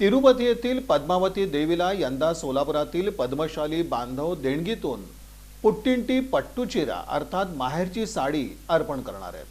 तिरुपती येथील पद्मावती देवीला यंदा सोलापुरातील पद्मशाली बांधव देणगीतून पुट्टिंटी पट्टुचिरा अर्थात माहेरची साडी अर्पण करणार आहेत.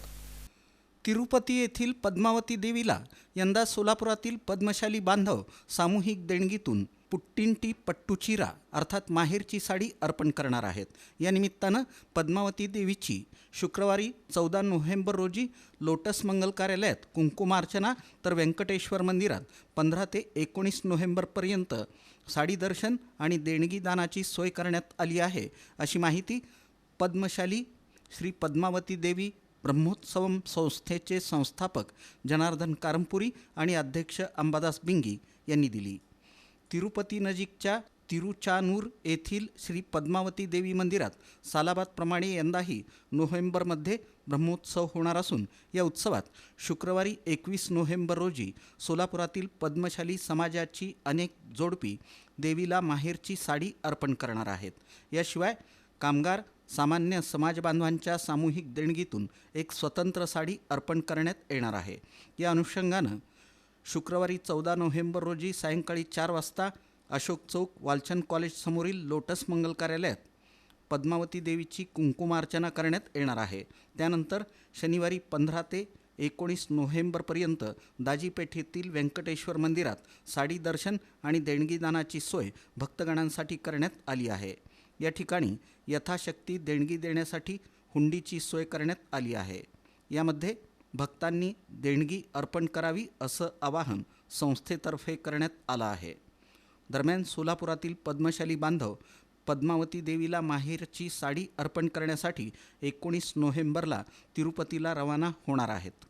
तिरुपती येथील पद्मावती देवीला यंदा सोलापुरातील पद्मशाली बांधव सामूहिक देणगीतून पुट्टिंटी पट्टुचिरा अर्थात माहेरची साडी अर्पण करणार आहेत. या निमित्तानं पद्मावती देवीची शुक्रवारी चौदा नोव्हेंबर रोजी लोटस मंगल कार्यालयात कुंकुमार्चना तर व्यंकटेश्वर मंदिरात पंधरा ते एकोणीस नोव्हेंबरपर्यंत साडी दर्शन आणि देणगीदानाची सोय करण्यात आली आहे अशी माहिती पद्मशाली श्री पद्मावती देवी ब्रह्मोत्सवम संस्थेचे संस्थापक जनार्दन कारंपुरी आणि अध्यक्ष अंबादास बिंगी यांनी दिली. तिरुपती नजीकच्या तिरुचानूर येथील श्री पद्मावती देवी मंदिरात सालाबादप्रमाणे यंदाही नोव्हेंबरमध्ये ब्रह्मोत्सव होणार असून या उत्सवात शुक्रवारी एकवीस नोव्हेंबर रोजी सोलापुरातील पद्मशाली समाजाची अनेक जोडपी देवीला माहेरची साडी अर्पण करणार आहेत. याशिवाय कामगार सामान्य समाजबांधवांच्या सामूहिक देणगीतून एक स्वतंत्र साडी अर्पण करण्यात येणार आहे. या अनुषंगानं शुक्रवारी चौदा नोव्हेंबर रोजी सायंकाळी चार वाजता अशोक चौक वालचंद कॉलेजसमोरील लोटस मंगल कार्यालयात पद्मावती देवीची कुंकुमार्चना करण्यात येणार आहे. त्यानंतर शनिवारी पंधरा ते एकोणीस नोव्हेंबरपर्यंत दाजीपेठेतील व्यंकटेश्वर मंदिरात साडी दर्शन आणि देणगीदानाची सोय भक्तगणांसाठी करण्यात आली आहे. या ठिकाणी यथाशक्ती देणगी देण्यासाठी हुंडीची सोय करण्यात आली आहे. यामध्ये भक्तांनी देणगी अर्पण करावी असं आवाहन संस्थेतर्फे करण्यात आलं आहे. दरम्यान सोलापुरातील पद्मशाली बांधव पद्मावती देवीला माहेरची साडी अर्पण करण्यासाठी एकोणीस नोव्हेंबरला तिरुपतीला रवाना होणार आहेत.